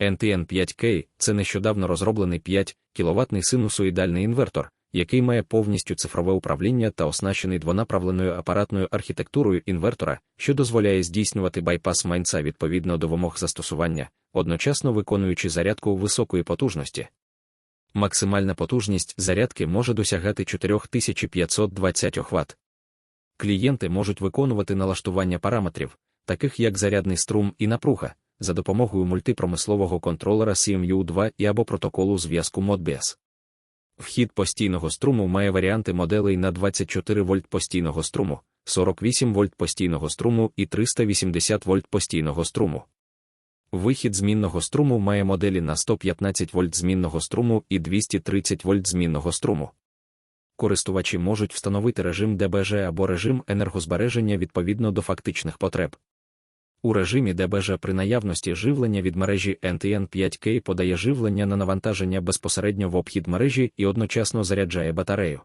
NTN 5K це нещодавно розроблений 5 кВт синусоїдальний інвертор, який має повністю цифрове управління та оснащений двонаправленою апаратною архітектурою інвертора, що дозволяє здійснювати байпас майнца відповідно до вимог застосування, одночасно виконуючи зарядку високої потужності. Максимальна потужність зарядки може досягати 4520 Вт. Клієнти можуть виконувати налаштування параметрів, таких як зарядний струм і напруга, за допомогою мультипромислового контролера CMU2 і або протоколу зв'язку Modbus. Вхід постійного струму має варіанти моделей на 24 вольт постійного струму, 48 вольт постійного струму і 380 вольт постійного струму. Вихід змінного струму має моделі на 115 вольт змінного струму і 230 вольт змінного струму. Користувачі можуть встановити режим ДБЖ або режим енергозбереження відповідно до фактичних потреб. У режимі ДБЖ при наявності живлення від мережі NTN 5K подає живлення на навантаження безпосередньо в обхід мережі і одночасно заряджає батарею.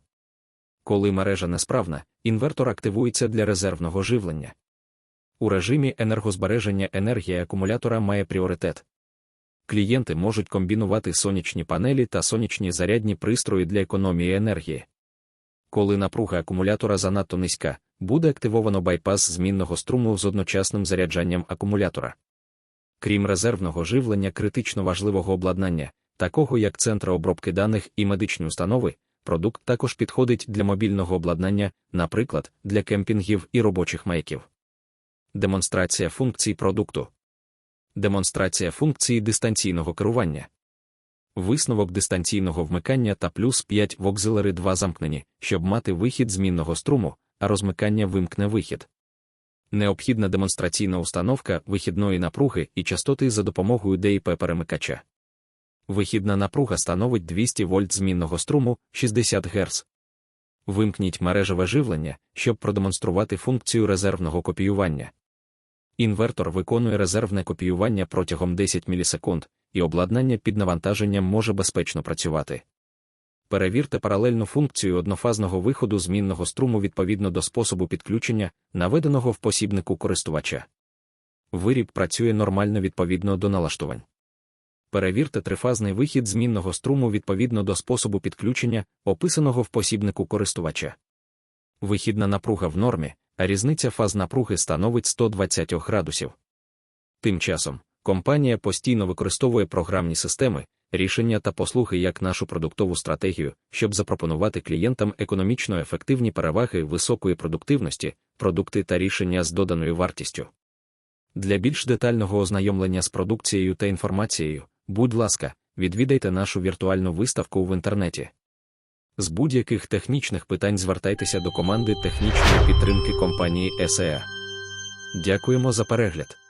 Коли мережа несправна, інвертор активується для резервного живлення. У режимі енергозбереження енергія акумулятора має пріоритет. Клієнти можуть комбінувати сонячні панелі та сонячні зарядні пристрої для економії енергії. Коли напруга акумулятора занадто низька, буде активовано байпас змінного струму з одночасним заряджанням акумулятора. Крім резервного живлення критично важливого обладнання, такого як центри обробки даних і медичні установи, продукт також підходить для мобільного обладнання, наприклад, для кемпінгів і робочих майків. Демонстрація функцій продукту. Демонстрація функції дистанційного керування. Висновок дистанційного вмикання та плюс 5 в Auxiliary 2 замкнені, щоб мати вихід змінного струму, а розмикання вимкне вихід. Необхідна демонстраційна установка вихідної напруги і частоти за допомогою ДІП перемикача. Вихідна напруга становить 200 вольт змінного струму 60 Гц. Вимкніть мережеве живлення, щоб продемонструвати функцію резервного копіювання. Інвертор виконує резервне копіювання протягом 10 мілісекунд, і обладнання під навантаженням може безпечно працювати. Перевірте паралельну функцію однофазного виходу змінного струму відповідно до способу підключення, наведеного в посібнику користувача. Виріб працює нормально відповідно до налаштувань. Перевірте трифазний вихід змінного струму відповідно до способу підключення, описаного в посібнику користувача. Вихідна напруга в нормі, а різниця фаз напруги становить 120 градусів. Тим часом, компанія постійно використовує програмні системи, рішення та послуги як нашу продуктову стратегію, щоб запропонувати клієнтам економічно ефективні переваги високої продуктивності, продукти та рішення з доданою вартістю. Для більш детального ознайомлення з продукцією та інформацією, будь ласка, відвідайте нашу віртуальну виставку в інтернеті. З будь-яких технічних питань звертайтеся до команди технічної підтримки компанії SEA. Дякуємо за перегляд.